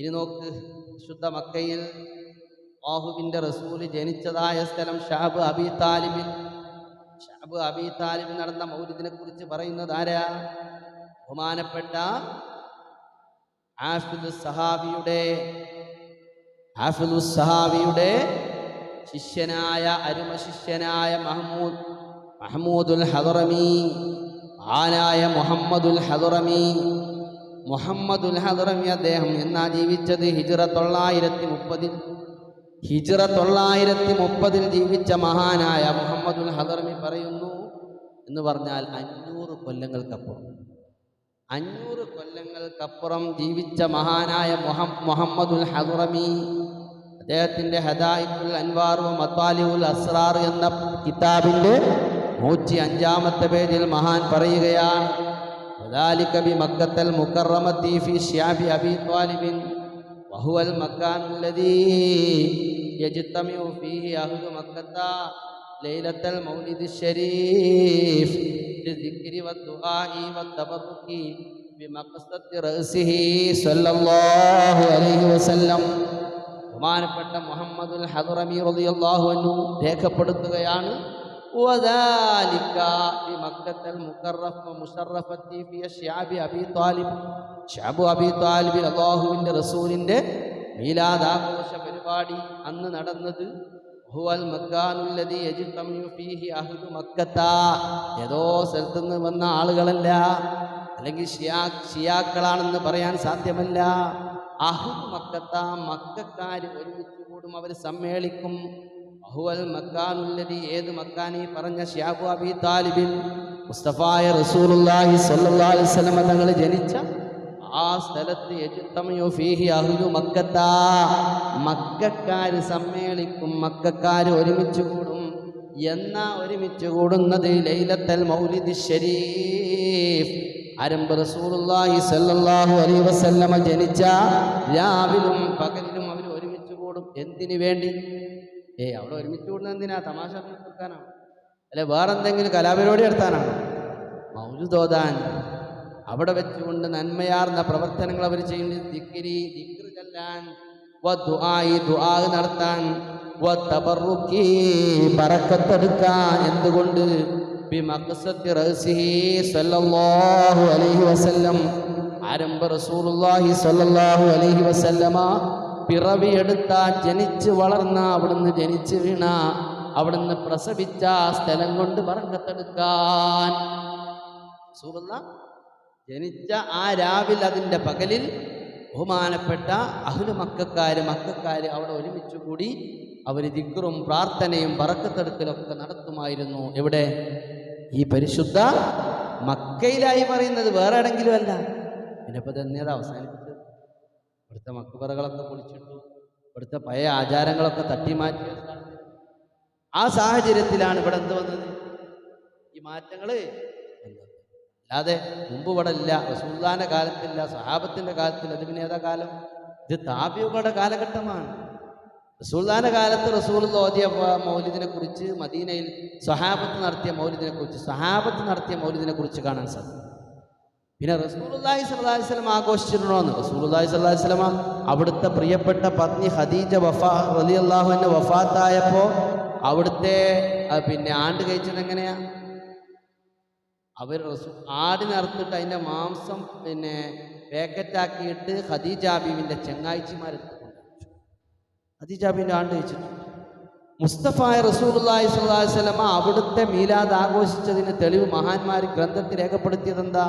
ഇനി നോക്ക് ശുദ്ധ മക്കയിൽ ബാഹുവിന്റെ റസൂൽ ജനിച്ചതായ സ്ഥലം ഷാബ് അബി താലിബിൽ. ഷാബ് അബി താലിബിൽ നടന്ന മൗലിദിനെ കുറിച്ച് പറയുന്നത് ആരാ? ബഹുമാനപ്പെട്ട ആഫിദ് സഹാബിയുടെ ആഫിദു സഹാബിയുടെ ശിഷ്യനായ അരുമ ശിഷ്യനായ മഹമ്മൂദ് മഹമ്മൂദുൽ ഹദറമി ആനായ മുഹമ്മദുൽ ഹദറമി. മുഹമ്മദുൽ ഹദറമി അദ്ദേഹം എന്നാ ജീവിച്ചത്? ഹിജറ തൊള്ളായിരത്തി മുപ്പതിൽ ഹിജറ തൊള്ളായിരത്തി മുപ്പതിൽ ജീവിച്ച മഹാനായ മുഹമ്മദുൽ ഹദറമി പറയുന്നു എന്ന് പറഞ്ഞാൽ അഞ്ഞൂറ് കൊല്ലങ്ങൾക്കപ്പുറം. അഞ്ഞൂറ് കൊല്ലങ്ങൾക്കപ്പുറം ജീവിച്ച മഹാനായ മുഹം മുഹമ്മദുൽ ഹദറമി അദ്ദേഹത്തിന്റെ ഹദായിത്തുൽ അൻവാറു മത്താലിഉൽ അസ്റാർ എന്ന കിതാബിന്റെ നൂറ്റി അഞ്ചാമത്തെ പേജിൽ മഹാൻ പറയുകയാണ്. وذلك بمكة المكرمة في شعب أبي طالب وهو المكان الذي يجتمع فيه أهل مكة ليلة المولد الشريف للذكر والدعاء والتبرك بمقصد رأسه صلى الله عليه وسلم ബഹുമാനപ്പെട്ട മുഹമ്മദുൽ ഹദറമി റളിയല്ലാഹു അൻഹു രേഖപ്പെടുത്തുകയാണ് وذلك بمكة المكرمة مشرفة في شعب أبي طالب ഷാബു അബി താലിബിൻ അള്ളാഹുവിൻ്റെ റസൂലിൻ്റെ മീലാദാഘോഷ പരിപാടി അന്ന് നടന്നത് ഹുവൽ മക്കാനുല്ലതി യജിത്തമിയു ഫീഹി അഹ്ലു മക്കത്ത ഏതോ സ്ഥലത്തു നിന്ന് വന്ന ആളുകളല്ല അല്ലെങ്കിൽ ഷിയാ ഷിയാക്കളാണെന്ന് പറയാൻ സാധ്യമല്ല അഹ്ലു മക്കത്ത മക്കാർ ഒരുമിച്ച് കൂടും അവർ സമ്മേളിക്കും അഹുവൽ മക്കാനുല്ലതി ഏത് മക്കാനി പറഞ്ഞ ഷിയാബു അബി താലിബിൻ മുസ്തഫായ റസൂലുള്ളാഹി സ്വല്ലല്ലാഹു അലൈഹി വസല്ലം തങ്ങൾ ജനിച്ച ആ സ്ഥലത്ത് യജിത്തമയോ ഫീഹി അഹ്ലു മക്കത്ത. മക്കാര് സമ്മേളിക്കും മക്കാര് ഒരുമിച്ച് കൂടും. എന്നാ ഒരുമിച്ച് കൂടുന്നത് ലൈലത്തൽ മൗലിദ് ഷരീഫ്. അരമ്പ് റസൂലുള്ളാഹി സ്വല്ലല്ലാഹു അലൈഹി വസല്ലമ ജനിച്ച രാവിലും പകലിലും അവർ ഒരുമിച്ച് കൂടും. എന്തിനു വേണ്ടി? ഏയ് അവിടെ ഒരുമിച്ച് കൂടുന്നത് എന്തിനാ? തമാശ തീർക്കാനാണ് അല്ലെ വേറെന്തെങ്കിലും കലാപരിപാടി നടത്താനാണ്? മൗജുദോദാൻ അവിടെ വെച്ചുകൊണ്ട് നന്മയാർന്ന പ്രവർത്തനങ്ങൾ അവർ ചെയ്യുന്നത് ദിക്രി ദിക്റ് ചെല്ലാൻ. നടത്താൻ. ബറക്കത്തെടുക്കാൻ എന്തുകൊണ്ട്? ആരംഭ റസൂലുള്ളാഹി സ്വല്ലല്ലാഹു അലൈഹി വസല്ലമ പിറവിയെടുത്ത ജനിച്ച് വളർന്ന അവിടുന്ന് ജനിച്ച് വീണ അവിടുന്ന് പ്രസവിച്ച സ്ഥലം കൊണ്ട് പറഞ്ഞെടുക്കാൻ റസൂലുള്ള ജനിച്ച ആ രാവിലെ അതിന്റെ പകലിൽ ബഹുമാനപ്പെട്ട അഹുല മക്കാര് മക്കാര് അവിടെ ഒരുമിച്ച് കൂടി അവർ ദിക്റും പ്രാർത്ഥനയും പറക്കത്തെടുക്കലൊക്കെ നടത്തുമായിരുന്നു. എവിടെ? ഈ പരിശുദ്ധ മക്കയിലായി പറയുന്നത് വേറെ എവിടെങ്കിലും അല്ല. പിന്നെ ഇപ്പൊ തന്നെയത് അവസാനിപ്പിച്ചത്? ഇവിടുത്തെ മക്കുപറകളൊക്കെ പൊളിച്ചിട്ടു ഇവിടുത്തെ പഴയ ആചാരങ്ങളൊക്കെ തട്ടിമാറ്റി ആ സാഹചര്യത്തിലാണ് ഇവിടെ എന്ത് വന്നത്? ഈ മാറ്റങ്ങൾ അല്ലാതെ മുമ്പ് ഇവിടെ ഇല്ല റസൂല്ലാന്റെ കാലത്തില്ല സഹാബത്തിന്റെ കാലത്തില്ല അത് പിന്നെ ഏതാ കാലം? ഇത് താബിയുകളുടെ കാലഘട്ടമാണ്. റസൂല്ലാന്റെ കാലത്ത് റസൂൽ ഓതിയ മൗലിദിനെ കുറിച്ച് മദീനയിൽ സഹാബത്ത് നടത്തിയ മൗലിദിനെ കുറിച്ച് സഹാബത്ത് നടത്തിയ മൗലിദിനെ കുറിച്ച് കാണാൻ സാധിക്കും. പിന്നെ റസൂലുള്ളാഹി സ്വല്ലല്ലാഹി വസല്ലം ആഘോഷിച്ചിട്ടുണ്ടോന്ന്? റസൂലുള്ളാഹി സ്വല്ലല്ലാഹി അലൈഹി വസല്ലമ അവിടുത്തെ പ്രിയപ്പെട്ട പത്നി ഖദീജ വഫാ റളിയല്ലാഹു അൻഹ വഫാത്തായപ്പോൾ അവിടുത്തെ പിന്നെ ആണ്ട് കഴിച്ചത് എങ്ങനെയാ? അവർ റസൂ ആടിനെ അറുത്തിട്ട് അതിന്റെ മാംസം പിന്നെ പാക്കറ്റാക്കിയിട്ട് ഖദീജാബീവിന്റെ ചെങ്ങാഴ്ചമാരെടുത്ത് ഹദീജാബീന്റെ ആണ്ട് കഴിച്ചിട്ടുണ്ട്. മുസ്തഫായ അലൈഹി വസല്ലമ അവിടുത്തെ മീലാദ് ആഘോഷിച്ചതിന് തെളിവ് മഹാന്മാർ ഗ്രന്ഥത്തിൽ രേഖപ്പെടുത്തിയത് എന്താ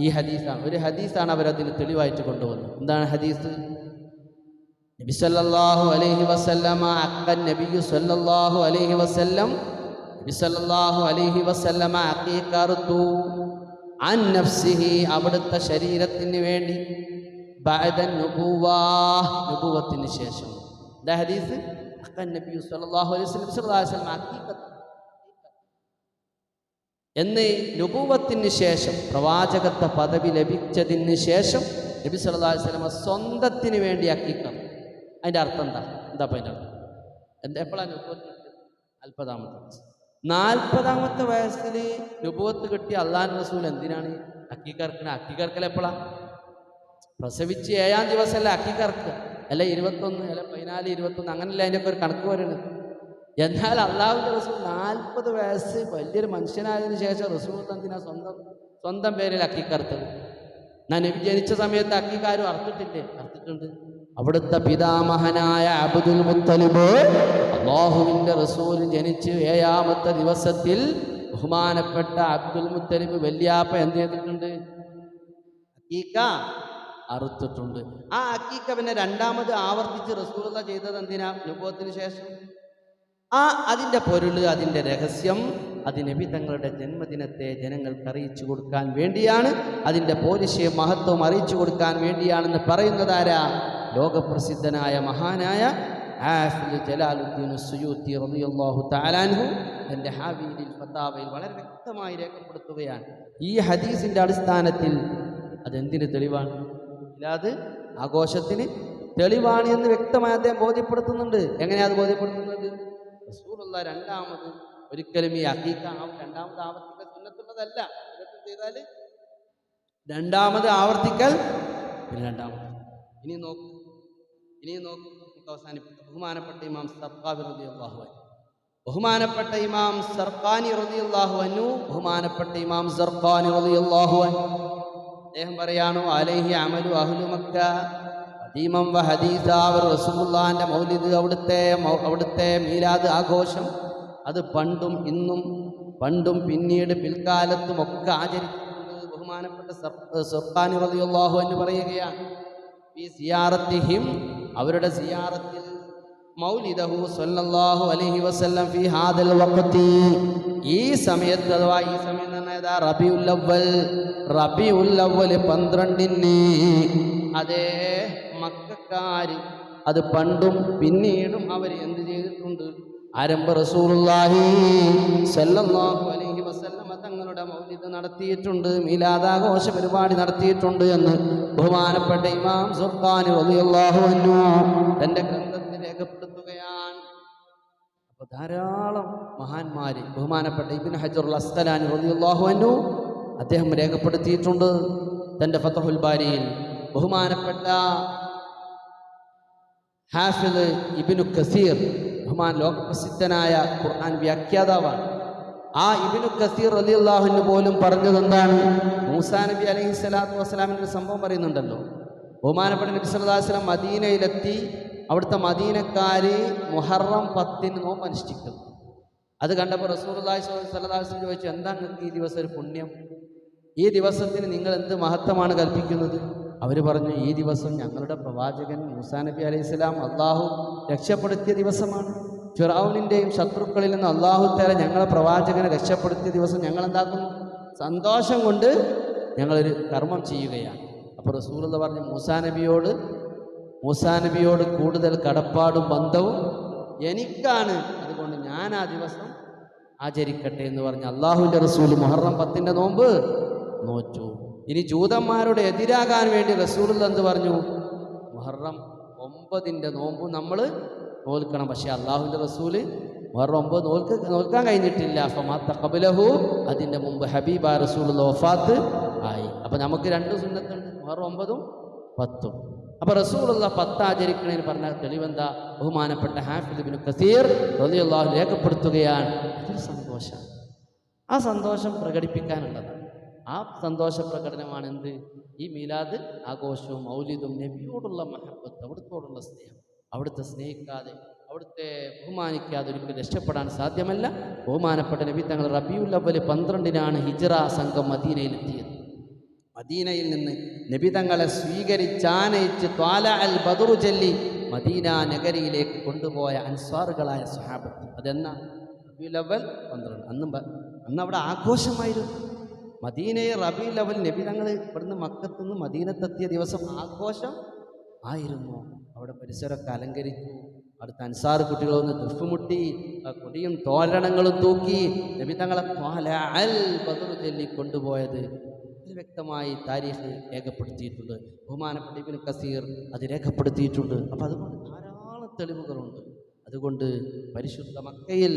ഈ ഹദീസാണ്. ഒരു ഹദീസാണ് അവരതിന് തെളിവായിട്ട് കൊണ്ടുവന്നത്. എന്താണ് ഹദീസ്? നബി സല്ലല്ലാഹു അലൈഹി വസല്ലമ അക്കൻ നബിയു സല്ലല്ലാഹു അലൈഹി വസല്ലം നബി സല്ലല്ലാഹു അലൈഹി വസല്ലമ അഖീഖ അൻ നഫ്സിഹി അവിടുത്തെ ശരീരത്തിന് വേണ്ടി. ബഅദ നുബുവാ നുബുവത്തിന് ശേഷം. ഹദീസ്? അക്കൻ നബിയു സല്ലല്ലാഹു അലൈഹി വസല്ലം വസല്ലം അഖീഖ എന്ന് നുപൂവത്തിന് ശേഷം പ്രവാചകത്വ പദവി ലഭിച്ചതിന് ശേഷം നബി സല്ലല്ലാഹു വസല്ലമ സ്വന്തത്തിന് വേണ്ടി അക്കിക്കണം അതിന്റെ അർത്ഥം എന്താ? എന്താ അപ്പം അതിന്റെ അർത്ഥം? എന്താ എപ്പോഴാണ് നുപൂവത്ത് നാൽപ്പതാമത്തെ വയസ്സ് നാൽപ്പതാമത്തെ വയസ്സിൽ നുപൂവത്ത് കിട്ടിയ അള്ളാൻ റസൂൽ എന്തിനാണ്? അക്കിക്കറക്കണ. അക്കിക്കറക്കൽ എപ്പോഴാ? പ്രസവിച്ച് ഏഴാം ദിവസമല്ല അക്കിക്കറക്കുക അല്ല ഇരുപത്തൊന്ന് അല്ല പതിനാല് ഇരുപത്തൊന്ന് അങ്ങനെയല്ല അതിന്റെയൊക്കെ ഒരു കണക്ക് പറയുന്നത്? എന്നാൽ അള്ളാഹുവിന്റെ റസൂൽ നാൽപ്പത് വയസ്സ് വലിയൊരു മനുഷ്യനായതിനു ശേഷം റസൂൽ തന്തിനെ സ്വന്തം സ്വന്തം പേരിൽ അക്കിക്കറുത്തത്. ഞാൻ ജനിച്ച സമയത്ത് അക്കിക്കാരും അറുത്തിട്ടില്ലേ? അറുത്തിട്ടുണ്ട്. അവിടുത്തെ പിതാമഹനായ അബ്ദുൽ മുത്തലിബ് അള്ളാഹുവിന്റെ റസൂൽ ജനിച്ച് ഏഴാമത്തെ ദിവസത്തിൽ ബഹുമാനപ്പെട്ട അബ്ദുൽ മുത്തലിബ് വല്യാപ്പ എന്ത് ചെയ്തിട്ടുണ്ട്? അക്കീക്ക അറുത്തിട്ടുണ്ട്. ആ അക്കീക്ക പിന്നെ രണ്ടാമത് ആവർത്തിച്ച് റസൂൽ ചെയ്തത് എന്തിനാ? അനുഭവത്തിന് ശേഷം. ആ അതിന്റെ പൊരുൾ അതിന്റെ രഹസ്യം അത് നബി തങ്ങളുടെ ജന്മദിനത്തെ ജനങ്ങൾക്ക് അറിയിച്ചു കൊടുക്കാൻ വേണ്ടിയാണ് അതിന്റെ പോലിശയും മഹത്വം അറിയിച്ചു കൊടുക്കാൻ വേണ്ടിയാണെന്ന് പറയുന്നതാരാ ലോകപ്രസിദ്ധനായ മഹാനായ ആഫിൽ ജലാലുദ്ദീൻ ഹാവീലിൽ ഫത്താവയിൽ വളരെ വ്യക്തമായി രേഖപ്പെടുത്തുകയാണ്. ഈ ഹദീസിന്റെ അടിസ്ഥാനത്തിൽ അതെന്തിന് തെളിവാണ്? അല്ലാതെ ആഘോഷത്തിന് തെളിവാണ് എന്ന് വ്യക്തമായി അദ്ദേഹം ബോധ്യപ്പെടുത്തുന്നുണ്ട്. എങ്ങനെയാണ് അത് ബോധ്യപ്പെടുത്തുന്നത്? റസൂലുള്ള രണ്ടാമത് ഒരിക്കലും ഈ അക്കീക്ക രണ്ടാമത് ആവർത്തിക്കൽ സുന്നത്തുള്ളതല്ല. ചെയ്താൽ രണ്ടാമത് ആവർത്തിക്കൽ പിന്നെ രണ്ടാമത്. ഇനി നോക്കൂ. ഇനി നോക്കൂ. അവസാനിപ്പിക്കാം. ബഹുമാനപ്പെട്ട ഇമാം സർക്കാബി അൻഹു. ബഹുമാനപ്പെട്ട ഇമാം സർക്കാനി റളിയല്ലാഹു അൻഹു. ബഹുമാനപ്പെട്ട ഇമാം സർക്കാനി റളിയല്ലാഹു അൻഹു. അദ്ദേഹം പറയാണു അലൈഹി അമലു അഹ്ലു മക്ക. ഖദീമം വ ഹദീസ അവർ റസൂലുള്ളാഹിന്റെ മൗലിദ് അവിടുത്തെ അവിടുത്തെ മീലാദ് ആഘോഷം. അത് പണ്ടും ഇന്നും പണ്ടും പിന്നീട് പിൽക്കാലത്തും ഒക്കെ ആചരിച്ചിട്ടുണ്ട് ബഹുമാനപ്പെട്ട സർ- സർക്കാനി റളിയല്ലാഹു എന്ന് പറയുകയാണ്. ഈ സിയാറത്തിഹിം അവരുടെ സിയാറത്തിൽ മൗലിദഹു സല്ലല്ലാഹു അലൈഹി വസല്ലം ഫി ഹാദൽ വഖതി. ഈ സമയത്ത് അഥവാ ഈ സമയം തന്നെ ഏതാ? റബി അവ്വൽ. റബി അവ്വൽ പന്ത്രണ്ടിന്. അതേ മക്കാര് അത് പണ്ടും പിന്നീടും അവർ എന്ത് ചെയ്തിട്ടുണ്ട്? ആരംഭ റസൂലുള്ളാഹി അലൈഹി വസല്ലമ തങ്ങളുടെ മൗലിദ് നടത്തിയിട്ടുണ്ട്. മീലാദാഘോഷ പരിപാടി നടത്തിയിട്ടുണ്ട് എന്ന് ബഹുമാനപ്പെട്ട ഇമാം സുൽത്താൻ റളിയല്ലാഹു അൻഹു തന്റെ ഗ്രന്ഥത്തിൽ രേഖപ്പെടുത്തുകയാണ്. അപ്പൊ ധാരാളം മഹാന്മാര് ബഹുമാനപ്പെട്ട ഇബിൻ ഹജറുൽ അസ്തലാൻ റളിയല്ലാഹു അൻഹു അദ്ദേഹം രേഖപ്പെടുത്തിയിട്ടുണ്ട്. തന്റെ ഫതഹുൽ ബാരിയിൽ ബഹുമാനപ്പെട്ട ഹാഫിദ് ഇബിനു കസീർ ബഹുമാൻ ലോകപ്രസിദ്ധനായ ഖുർആൻ വ്യാഖ്യാതാവാണ്. ആ ഇബിനു കസീർ അലി അള്ളാഹുവിന് പോലും പറഞ്ഞത് എന്താണ്? മൂസാ നബി അലൈഹി സ്വലാത്തു വസ്സലാമിന്റെ സംഭവം പറയുന്നുണ്ടല്ലോ. ബഹുമാനപ്പെട്ട നബി വസല്ലം മദീനയിലെത്തി അവിടുത്തെ മദീനക്കാര് മുഹറം പത്തിന് നോമ്പ് അനുഷ്ഠിക്കുന്നു അത് കണ്ടപ്പോൾ സ്വല്ലല്ലാഹു അലൈഹി വസല്ലം ചോദിച്ചു എന്താണ് ഈ ദിവസം ഒരു പുണ്യം? ഈ ദിവസത്തിന് നിങ്ങൾ എന്ത് മഹത്വമാണ് കൽപ്പിക്കുന്നത്? അവർ പറഞ്ഞു ഈ ദിവസം ഞങ്ങളുടെ പ്രവാചകൻ മൂസാ നബി അലൈഹി സ്വലാം അള്ളാഹു രക്ഷപ്പെടുത്തിയ ദിവസമാണ്. ഫിറൌനിന്റെയും ശത്രുക്കളിൽ നിന്ന് അള്ളാഹു തേര ഞങ്ങളെ പ്രവാചകനെ രക്ഷപ്പെടുത്തിയ ദിവസം ഞങ്ങൾ എന്താക്കുന്നു സന്തോഷം കൊണ്ട് ഞങ്ങളൊരു കർമ്മം ചെയ്യുകയാണ്. അപ്പോൾ റസൂൽ എന്ന് പറഞ്ഞു മൂസാ നബിയോട് മൂസാ നബിയോട് കൂടുതൽ കടപ്പാടും ബന്ധവും എനിക്കാണ്. അതുകൊണ്ട് ഞാൻ ആ ദിവസം ആചരിക്കട്ടെ എന്ന് പറഞ്ഞ് അള്ളാഹുവിന്റെ റസൂൽ മുഹറം പത്തിന്റെ നോമ്പ് നോറ്റു. ഇനി ജൂതന്മാരോട് എതിരാകാൻ വേണ്ടി റസൂൽ എന്ത് പറഞ്ഞു? മുഹറം ഒമ്പതിന്റെ നോമ്പ് നമ്മൾ നോൽക്കണം. പക്ഷേ അള്ളാഹുവിന്റെ റസൂൽ മുഹറം ഒമ്പത് നോൽക്ക് നോൽക്കാൻ കഴിഞ്ഞിട്ടില്ല. ഫമാത്ത കബലഹു അതിന്റെ മുമ്പ് ഹബീബ റസൂൽ വഫാത്ത് ആയി. അപ്പം നമുക്ക് രണ്ട് സുന്നത്തുണ്ട് മുഹറം ഒമ്പതും പത്തും. അപ്പൊ റസൂലുള്ള പത്ത് ആചരിക്കണേന് പറഞ്ഞ തെളിവെന്താ? ബഹുമാനപ്പെട്ട ഹാഫിദ് ബിൻ കസീർ റലിയുള്ള രേഖപ്പെടുത്തുകയാണ്. അതൊരു സന്തോഷം ആ സന്തോഷം പ്രകടിപ്പിക്കാനുള്ളതാണ്. ആ സന്തോഷ പ്രകടനമാണ് എന്ത് ഈ മീലാദ് ആഘോഷവും മൗലിദും നബിയോടുള്ള മഹബത്ത് അവിടുത്തോടുള്ള സ്നേഹം. അവിടുത്തെ സ്നേഹിക്കാതെ അവിടുത്തെ ബഹുമാനിക്കാതെ ഒരിക്കലും രക്ഷപ്പെടാൻ സാധ്യമല്ല. ബഹുമാനപ്പെട്ട നബി തങ്ങൾ റബിയുൽ അവൽ പന്ത്രണ്ടിനാണ് ഹിജറ സംഘം മദീനയിലെത്തിയത്. മദീനയിൽ നിന്ന് നബി തങ്ങളെ സ്വീകരിച്ചാനയിച്ച് ത്വാല അൽ ബദറു ചൊല്ലി മദീന നഗരിയിലേക്ക് കൊണ്ടുപോയ അൻസ്വാറുകളായ സ്വഹാബത്ത്. അതെന്നാ? റബിയുൽ അവൽ പന്ത്രണ്ട്. അന്നും അന്ന് അവിടെ ആഘോഷമായിരുന്നു. മദീനയെ റബി അവൽ നബി തങ്ങൾ ഇവിടുന്ന് മക്കത്തുനിന്ന് മദീനത്തെത്തിയ ദിവസം ആഘോഷം ആയിരുന്നു. അവിടെ പരിസരമൊക്കെ അലങ്കരിച്ചു. അടുത്ത അൻസാർ കുട്ടികളൊന്ന് ദുഃഖമുട്ടി കുടിയും കൊടിയും തോരണങ്ങളും തൂക്കി നബി തങ്ങളെ പാല അൽ ബദർ ചൊല്ലി കൊണ്ടുപോയത്. വ്യക്തമായി താരീഖ് രേഖപ്പെടുത്തിയിട്ടുണ്ട്. ബഹുമാനപ്പെട്ട ഇബിൻ കസീർ അത് രേഖപ്പെടുത്തിയിട്ടുണ്ട്. അപ്പം അതുകൊണ്ട് ധാരാളം തെളിവുകളുണ്ട്. അതുകൊണ്ട് പരിശുദ്ധ മക്കയിൽ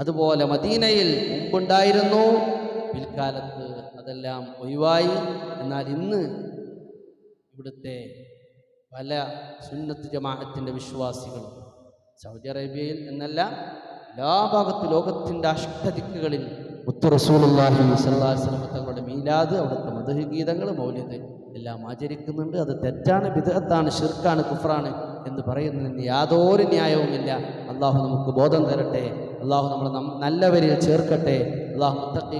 അതുപോലെ മദീനയിൽ മുമ്പുണ്ടായിരുന്നു. പിൽക്കാലത്ത് അതെല്ലാം ഒഴിവായി. എന്നാൽ ഇന്ന് ഇവിടുത്തെ പല സുന്നത്ത് ജമാഅത്തിന്റെ വിശ്വാസികളും സൗദി അറേബ്യയിൽ എന്നല്ല എല്ലാ ഭാഗത്ത് ലോകത്തിന്റെ അഷ്ടദിക്കുകളിൽ മുത്തു റസൂലുള്ളാഹി സ്വല്ലല്ലാഹി അലൈഹി വസല്ലം തങ്ങളുടെ മീലാദ് അവിടുത്തെ മധുഹ ഗീതങ്ങൾ മൗലിദ് എല്ലാം ആചരിക്കുന്നുണ്ട്. അത് തെറ്റാണ് വിദഗത്താണ് ഷിർക്കാണ് കുഫറാണ് എന്ന് പറയുന്നതിന് യാതൊരു ന്യായവുമില്ല. അള്ളാഹു നമുക്ക് ബോധം തരട്ടെ. അള്ളാഹു നമ്മൾ നം- നല്ലവരിൽ ചേർക്കട്ടെ. അള്ളാഹു മുത്തഖി